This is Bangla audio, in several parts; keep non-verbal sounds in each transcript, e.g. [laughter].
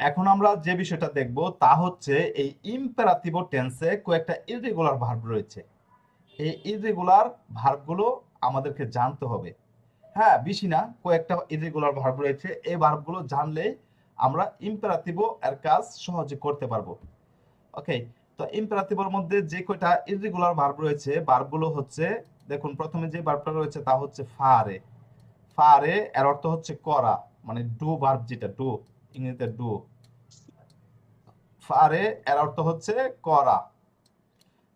এখন আমরা যে বিষয়টা দেখব তা হচ্ছে এই ইম্পারাতিভ টেন্সে কয়েকটা ইররেগুলার ভার্ব রয়েছে। এই ইররেগুলার ভার্বগুলো আমাদেরকে জানতে হবে। হ্যাঁ বেশি না, কয়েকটা ইরেগুলার ভার্ব রয়েছে। এই ভার্বগুলো জানলেই আমরা ইম্পারাতিভ এর কাজ সহজে করতে পারব। ওকে, তো ইম্পারাতিভের মধ্যে যে কয়টা ইরেগুলার ভার্ব রয়েছে ভার্বগুলো হচ্ছে, দেখুন প্রথমে যে ভার্বটা রয়েছে তা হচ্ছে ফারে ফারে এর অর্থ হচ্ছে করা মানে ডু ভার্ব যেটা ডু ইংরেজিতে ডু ফারে এর অর্থ হচ্ছে করা।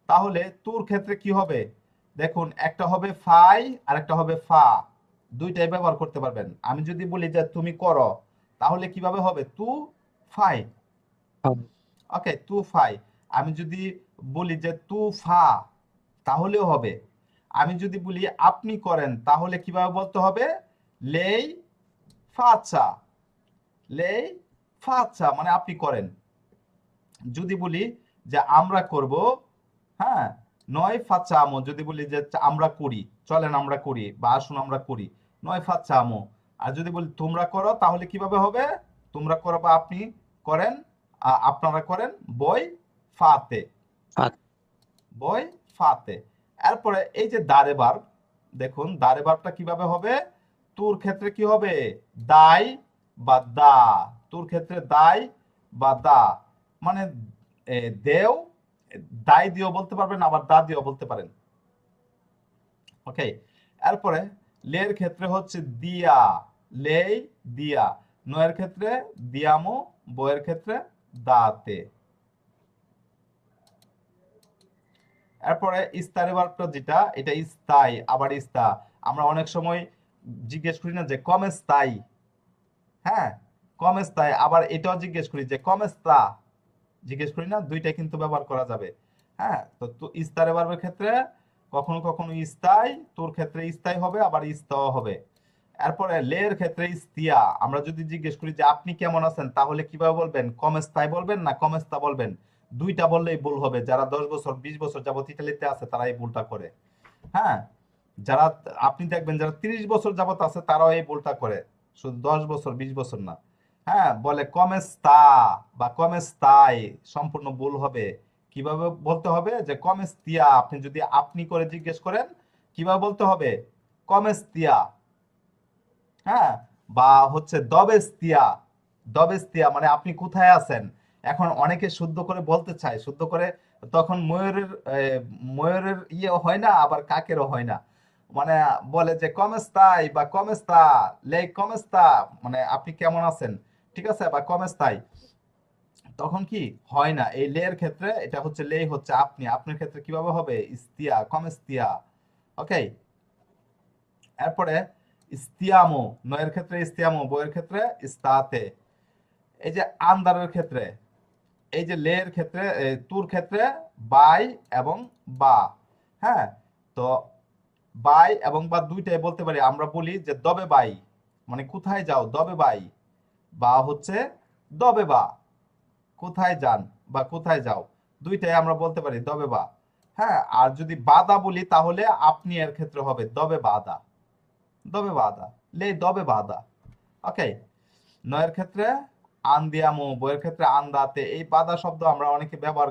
তাহলে তুর ক্ষেত্রে কি হবে? দেখুন একটা হবে ফাই আর একটা হবে ফা। দুইটাই ব্যবহার করতে পারবেন। আমি যদি বলি যে তুমি করো তাহলে কীভাবে হবে? তু ফাই। ওকে তু ফাই। আমি যদি বলি যে তু ফা তাহলেও হবে। আমি যদি বলি আপনি করেন তাহলে কীভাবে বলতে হবে? লেই ফাচা লেই ফাচা মানে আপনি করেন। যদি বলি যে আমরা করব হ্যাঁ নয় ফাচা আমো। যদি বলি যে আমরা করি চলেন আমরা করি বা আসুন আমরা করি নয় ফাচা আমো। আর যদি বলি তোমরা করো তাহলে কীভাবে হবে? তোমরা করো বা আপনি করেন আপনারা করেন বই ফাতে। বই ফাতে। এরপরে এই যে দারে বার দেখুন দারে বারটা কীভাবে হবে? তোর ক্ষেত্রে কি হবে? দাই বা দা, তোর ক্ষেত্রে দাই বা দা। মানে দেও, দাই দিয়েও বলতে পারবেন, আবার দা দিয়েও বলতে পারেন। ওকে? এরপরে, লের ক্ষেত্রে হচ্ছে দিয়া, লেই দিয়া। নয়ের ক্ষেত্রে দিয়ামো, বইয়ের ক্ষেত্রে দাতে। এরপরে ইস্তারে ভার্বটা যেটা, এটা ইস্তাই আবার ইস্তা আমরা অনেক সময় জিজ্ঞেস করি না যে কম স্থায়ী? হ্যাঁ কম স্থায়ী আবার এটাও জিজ্ঞেস করি যে কম স্তা জিজ্ঞেস করি না দুইটা কিন্তু ব্যবহার করা যাবে। হ্যাঁ তো ইস্তারে ভার্বের ক্ষেত্রে কখনো কখনো ইস্তাই, তোর ক্ষেত্রে ইস্তাই হবে, আবার ইস্তাও হবে। এরপরে লের ক্ষেত্রে ইস্তিয়া। আমরা যদি জিজ্ঞেস করি যে, আপনি কেমন আছেন? তাহলে কীভাবে বলবেন? কম স্থায়ী বলবেন না কম স্তা বলবেন? দুইটা বললেই ভুল হবে। যারা দশ বছর, বিশ বছর যাবত ইতালিতে আছে তারা এই ভুলটা করে। হ্যাঁ যারা, আপনি দেখবেন যারা তিরিশ বছর যাবত আছে, তারাও এই ভুলটা করে। শুধু দশ বছর, বিশ বছর না। হ্যাঁ বলে কমেস্তা বা কমেস্তাই সম্পূর্ণ ভুল হবে। কীভাবে বলতে হবে? যে কমেস্তিয়া, আপনি যদি আপনি করে জিজ্ঞেস করেন, কীভাবে বলতে হবে? কমেস্তিয়া। হ্যাঁ বা হচ্ছে দবেস্তিয়া। দবেস্তিয়া মানে আপনি কোথায় আছেন? এখন অনেকে শুদ্ধ করে বলতে চায়। শুদ্ধ করে তখন ময়ূরের ময়ূরের ইয়ে হয় না, আবার কাকেরও হয় না। মানে বলে যে কমেস্তাই বা কমেস্তা লে কমেস্তা মানে আপনি কেমন আছেন? ঠিক আছে? বা কমেস্তাই তখন কি? হয় না। এই লের ক্ষেত্রে এটা হচ্ছে লে হচ্ছে আপনি। আপনার ক্ষেত্রে কীভাবে হবে? ইস্তিয়া কমেস্তিয়া ওকে? এরপরে ইস্তিয়ামো নয়ের ক্ষেত্রে ইস্তিয়ামো বইয়ের ক্ষেত্রে ইস্তাতে এই যে আন্দারের ক্ষেত্রে, এই যে লের ক্ষেত্রে তুর ক্ষেত্রে বাই এবং বা। হ্যাঁ? তো বাই এবং বা দুইটাই বলতে পারি। আমরা বলি যে দবে বাই মানে কোথায় যাও? দবে বাই। বা হচ্ছে দবে বা। কোথায় যান বা কোথায় যাও? দুইটাই আমরা বলতে পারি, দবে বা। হ্যাঁ আর যদি বাদা বলি তাহলে আপনি এর ক্ষেত্রে হবে দবে বাদা। দবে বাদা। লে দবে বাদা। ওকে নয়ের ক্ষেত্রে আন্দিয়ামো, বইয়ের ক্ষেত্রে আন্দাতে, এই বাদা শব্দ আমরা অনেকে ব্যবহার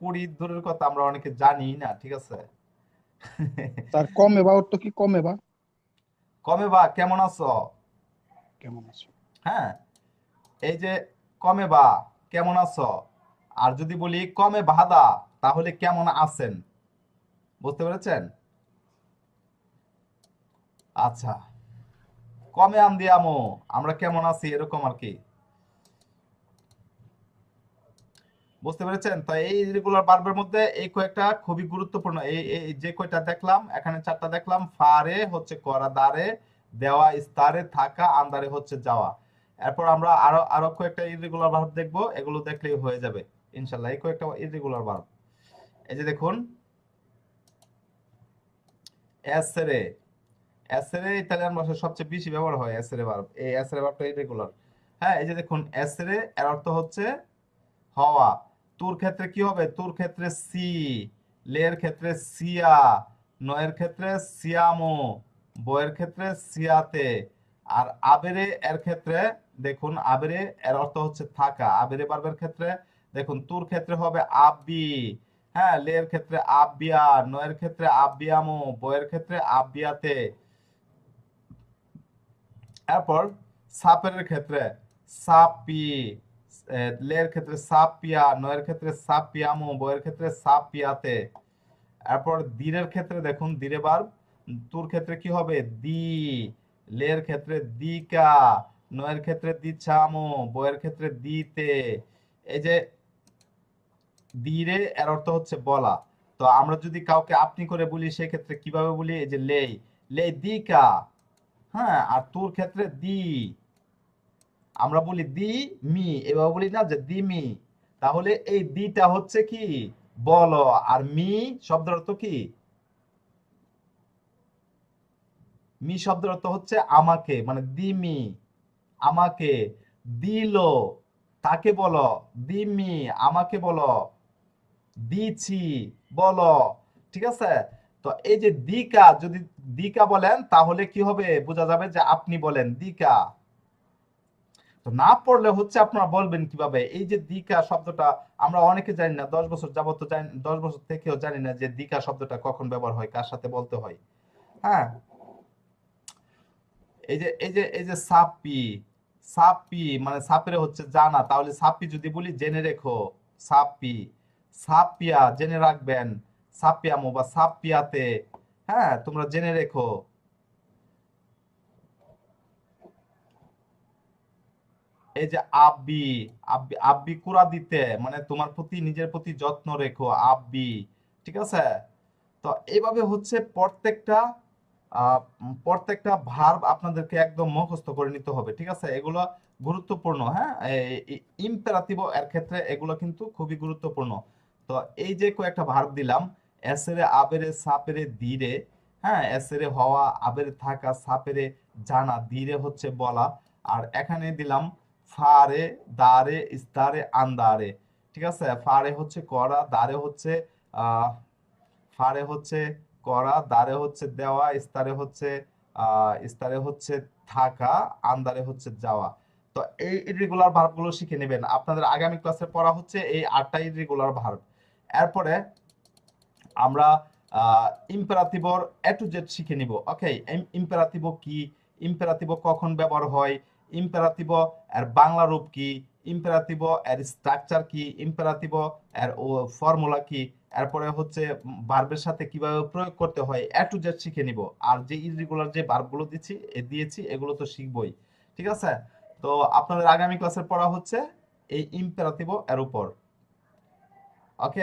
করি, দূরের কথা আমরা অনেকে জানি না, ঠিক আছে? [laughs] তার কমে বা অর্থ কি কমে বা? কমে বা কেমন আছো? কেমন আছো? হ্যাঁ এই যে কমে বা কেমন আছো? আর যদি বলি কমে বাদা তাহলে কেমন আছেন? বুঝতে পেরেছেন? আচ্ছা কমে আন্দিয়ামো আমরা কেমন আছি? এরকম আর কি। বুঝতে পেরেছেন? তো এই রেগুলার ভার্বের মধ্যে এই কয়েকটা খুবই গুরুত্বপূর্ণ। এই যে কয়টা দেখলাম, এখানে চারটা দেখলাম ফারে হচ্ছে করা দারে দেওয়া ইস্তারে থাকা আন্দারে হচ্ছে যাওয়া। এরপর আমরা আরও আরও কয়েকটা ইরেগুলার ভার্ব দেখব, এগুলো দেখলেই হয়ে যাবে। ইনশাল্লাহ এই কয়েকটা ইরেগুলার ভার্ব এই যে দেখুন এসরে এসরে ইতালিয়ান ভাষায় সবচেয়ে বেশি ব্যবহার হয় এসরে ভার্ব এই এসরে ভার্বটা ইরেগুলার হ্যাঁ এই যে দেখুন এসরে এর অর্থ হচ্ছে হওয়া। তোর ক্ষেত্রে কি হবে? তোর ক্ষেত্রে সি, লের ক্ষেত্রে সিয়া, নয়ের ক্ষেত্রে সিয়ামো, বইয়ের ক্ষেত্রে সিয়াতে। আর আবেরে এর ক্ষেত্রে, দেখুন, আবেরে এর অর্থ হচ্ছে থাকা। আবেরে ভার্বের ক্ষেত্রে, দেখুন, তুর ক্ষেত্রে হবে আব্বি। হ্যাঁ লের ক্ষেত্রে আব্বিয়া, নয়ের ক্ষেত্রে আব্বিয়ামু বয়ের ক্ষেত্রে আব্বিয়াতে। এরপর সাপের ক্ষেত্রে সাপি লের ক্ষেত্রে সাপিয়া, নয়ের ক্ষেত্রে সাপিয়ামু বয়ের ক্ষেত্রে সাপিয়াতে। এরপর দীরের ক্ষেত্রে দেখুন, দীরে বার, তুর ক্ষেত্রে কি হবে? দি। লের ক্ষেত্রে দিকা, নয়ের ক্ষেত্রে দিছামু বয়ের ক্ষেত্রে দিতে। এই যে দিরে, এর অর্থ হচ্ছে বলা। তো আমরা যদি কাউকে আপনি করে বলি সেক্ষেত্রে কীভাবে বলি? এই যে লেই। লেই দিকা। হ্যাঁ আর তোর ক্ষেত্রে দি। আমরা বলি দি, মি। এভাবে বলি না যে দি, মি। তাহলে এই দিটা হচ্ছে কি? বলো। আর মি শব্দের অর্থ কি? মি শব্দের অর্থ হচ্ছে আমাকে মানে দিমি আমাকে দিল। তাকে বলো। দিমি আমাকে বলো। দিছি। বলো। ঠিক আছে? তো এই যে দিকা, যদি দিকা বলেন, তাহলে কি হবে? বোঝা যাবে যে আপনি বলেন দিকা। তো না পড়লে হচ্ছে আপনারা বলবেন কীভাবে? এই যে দিকা শব্দটা, আমরা অনেকে জানি না, দশ বছর যাবত জানি, দশ বছর থেকেও জানি না যে দিকা শব্দটা কখন ব্যবহার হয়, কার সাথে বলতে হয়। হ্যাঁ? এই যে এই যে এই যে সাপি সাপি মানে সাপের হচ্ছে জানা। তাহলে সাপি যদি বলি, জেনে রেখো, সাপি। সাপিয়া জেনে রাখবেন, সাপিয়ামো বা সাপিয়াতে হ্যাঁ? তোমরা জেনে রেখো। এই যে আব্বি আব্বি কুরা দিতে মানে তোমার প্রতি নিজের প্রতি যত্ন রেখো, আব্বি, ঠিক আছে? তো এইভাবে হচ্ছে প্রত্যেকটা প্রত্যেকটা ভার্ব আপনাদেরকে একদম মুখস্থ করে নিতে হবে, ঠিক আছে? এগুলো গুরুত্বপূর্ণ হ্যাঁ? ইম্পেরাটিভ এর ক্ষেত্রে এগুলো কিন্তু খুবই গুরুত্বপূর্ণ। তো এই যে কয়েকটা ভার্ব দিলাম, এসেরে, আবেরে, সাপেরে দিরে হ্যাঁ? এসেরে, হওয়া, আবেরে, থাকা, সাপেরে, জানা, ধীরে হচ্ছে বলা। আর এখানে দিলাম ফারে, দারে ইস্তারে আন্দারে। ঠিক আছে? ফারে হচ্ছে করা, দারে হচ্ছে ফারে হচ্ছে করা, দারে হচ্ছে দেওয়া ইস্তারে হচ্ছে ইস্তারে হচ্ছে থাকা, আন্দারে হচ্ছে যাওয়া। তো এই ইররেগুলার ভার্বগুলো শিখে নেবেন। আপনাদের আগামী ক্লাসে পড়া হচ্ছে এই আটটা ইররেগুলার ভার্ব এরপরে আমরা ইম্পারাটিভর এ টু জেড শিখে নিব। ওকে ইম্পারাটিভ কি? ইম্পারাটিভ কখন ব্যবহার হয়? ইম্পারাটিভ এর বাংলা রূপ কি ইম্পারাটিভ এর স্ট্রাকচার কি ইম্পারাটিভ এর ফর্মুলা কি এরপরে হচ্ছে ভার্বের সাথে কীভাবে প্রয়োগ করতে হয়, এ টু জেড শিখে নিব। আর যে ইররেগুলার যে ভার্বগুলো দিচ্ছি, এ দিয়েছি, এগুলো তো শিখবই। ঠিক আছে? তো আপনাদের আগামী ক্লাসে পড়া হচ্ছে এই ইম্পারাটিভ এর উপর। ওকে